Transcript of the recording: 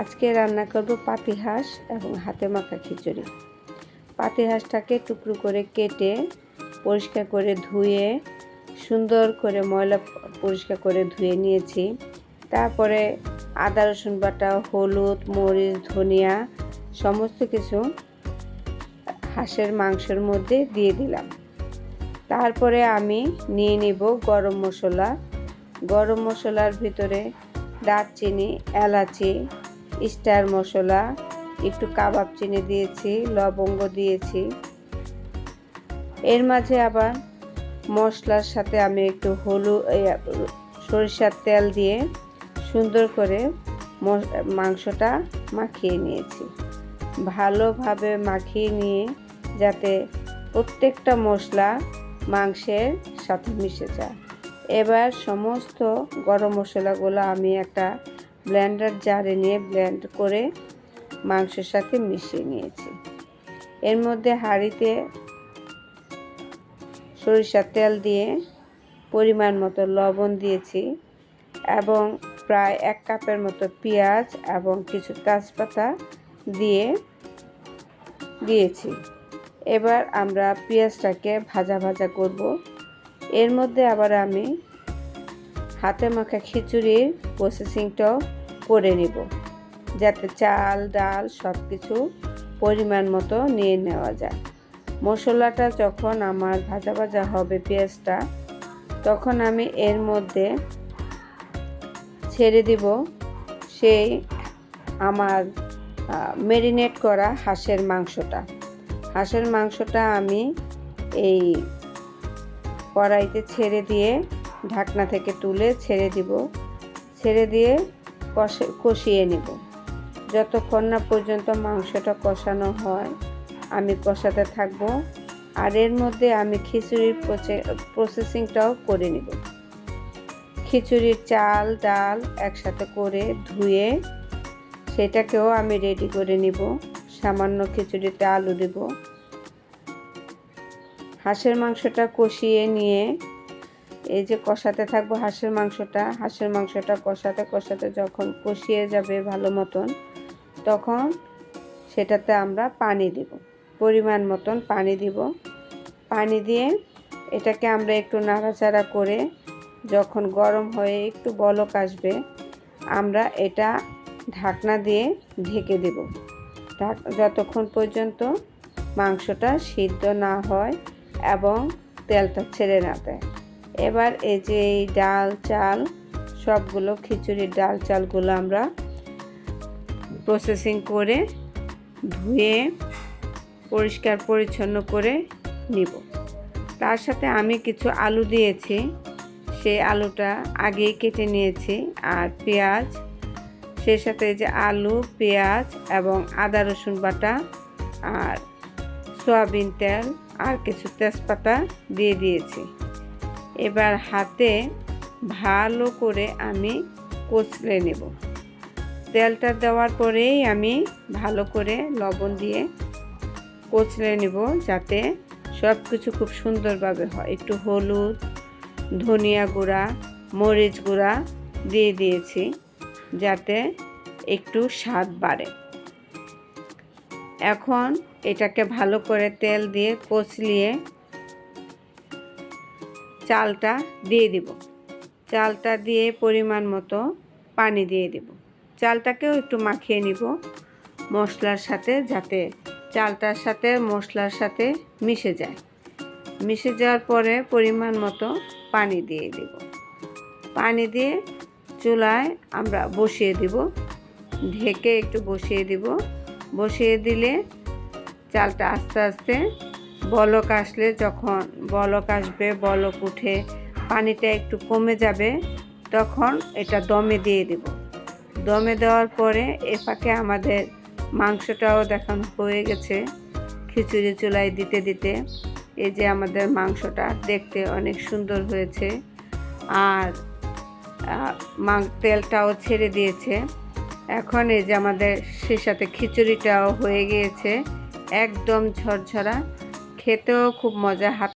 আজকে রান্না করব পাতি হাঁস এবং হাতে মাখা খিচুড়ি। পাতি হাঁসটাকে টুকরো করে কেটে, পরিষ্কার করে ধুয়ে, সুন্দর করে ময়লা পরিষ্কার করে ধুয়ে নিয়েছি। তারপরে আদা, রসুন বাটা, হলুদ, মরিচ, ধনিয়া সমস্ত কিছু হাঁসের মাংসের মধ্যে দিয়ে দিলাম। তারপরে আমি নিয়ে নিব গরম মশলা। গরম মশলার ভিতরে দারচিনি, এলাচি স্টার মশলা, একটু কাবাব চিনি দিয়েছি, লবঙ্গ দিয়েছি। এর মাঝে আবার মশলার সাথে আমি একটু হলুদ সরিষার তেল দিয়ে সুন্দর করে মাংসটা মাখিয়ে নিয়েছি। ভালোভাবে মাখিয়ে নিয়ে যাতে প্রত্যেকটা মশলা মাংসের সাথে মিশে যায়। এবার সমস্ত গরম মশলাগুলো আমি একটা ব্লেন্ডার জারে নিয়ে ব্লেন্ড করে মাংসের সাথে মিশিয়ে নিয়েছি। এর মধ্যে হাঁড়িতে সরিষার তেল দিয়ে পরিমাণ মতো লবণ দিয়েছি এবং প্রায় এক কাপের মতো পেঁয়াজ এবং কিছু তেজপাতা দিয়ে দিয়েছি। এবার আমরা পেঁয়াজটাকে ভাজা ভাজা করব। এর মধ্যে আবার আমি হাতে মাখা খিচুড়ির প্রসেসিংটাও করে নিব। যাতে চাল, ডাল সব কিছু পরিমাণ মতো নিয়ে নেওয়া যায়। মশলাটা যখন আমার ভাজা ভাজা হবে পেঁয়াজটা, তখন আমি এর মধ্যে ছেড়ে দিব সেই আমার মেরিনেট করা হাঁসের মাংসটা। হাঁসের মাংসটা আমি এই কড়াইতে ছেড়ে দিয়ে ঢাকনা থেকে তুলে ছেড়ে দিব। ছেড়ে দিয়ে কষে, কষিয়ে নিব। যতক্ষণ না পর্যন্ত মাংসটা কষানো হয়, আমি কষাতে থাকব। আর এর মধ্যে আমি খিচুড়ির প্রসেসিংটাও করে নিব। খিচুড়ির চাল, ডাল একসাথে করে ধুয়ে সেটাকেও আমি রেডি করে নিব। সামান্য খিচুড়িতে আলু দেব। হাঁসের মাংসটা কষিয়ে নিয়ে এই যে কষাতে থাকব হাঁসের মাংসটা হাঁসের মাংসটা কষাতে কষাতে যখন কষিয়ে যাবে ভালো মতন, তখন সেটাতে আমরা পানি দিব, পরিমাণ মতন পানি দিব। পানি দিয়ে এটাকে আমরা একটু নাড়াচাড়া করে যখন গরম হয়ে একটু বলক আসবে, আমরা এটা ঢাকনা দিয়ে ঢেকে দেব। যতক্ষণ পর্যন্ত মাংসটা সিদ্ধ না হয় এবং তেলটা ছেড়ে না দেয়। এবার এই যে এই ডাল চাল, সবগুলো খিচুড়ির ডাল চালগুলো আমরা প্রসেসিং করে ধুয়ে পরিষ্কার পরিচ্ছন্ন করে নিব। তার সাথে আমি কিছু আলু দিয়েছি, সেই আলুটা আগেই কেটে নিয়েছি আর পেঁয়াজ, সেই সাথে যে আলু, পেঁয়াজ এবং আদা, রসুন বাটা আর সয়াবিন তেল আর কিছু তেজপাতা দিয়ে দিয়েছি। এবার হাতে ভালো করে আমি কচলে নেব। তেলটা দেওয়ার পরেই আমি ভালো করে লবণ দিয়ে কচলে নেব যাতে সব কিছু খুব সুন্দরভাবে হয়। একটু হলুদ, ধনিয়া গুঁড়া, মরিচ গুঁড়া দিয়ে দিয়েছি যাতে একটু স্বাদ বাড়ে। এখন এটাকে ভালো করে তেল দিয়ে কচলিয়ে চালটা দিয়ে দিব। চালটা দিয়ে পরিমাণ মতো পানি দিয়ে দিব। চালটাকেও একটু মাখিয়ে নিব মশলার সাথে যাতে চালটার সাথে মশলার সাথে মিশে যায়। মিশে যাওয়ার পরে পরিমাণ মতো পানি দিয়ে দিব। পানি দিয়ে চুলায় আমরা বসিয়ে দিব। ঢেকে একটু বসিয়ে দিব। বসিয়ে দিলে চালটা আস্তে আস্তে বলক আসলে যখন বলক আসবে, বলক উঠে পানিটা একটু কমে যাবে, তখন এটা দমে দিয়ে দেব। দমে দেওয়ার পরে এ ফাঁকে আমাদের মাংসটাও দেখানো হয়ে গেছে খিচুড়ি চুলায় দিতে দিতে। এই যে আমাদের মাংসটা দেখতে অনেক সুন্দর হয়েছে। আর মা, তেলটাও ছেড়ে দিয়েছে। এখন এই যে আমাদের সে সাথে খিচুড়িটাও হয়ে গিয়েছে, একদম ঝরঝরা। খেতেও খুব মজা হাত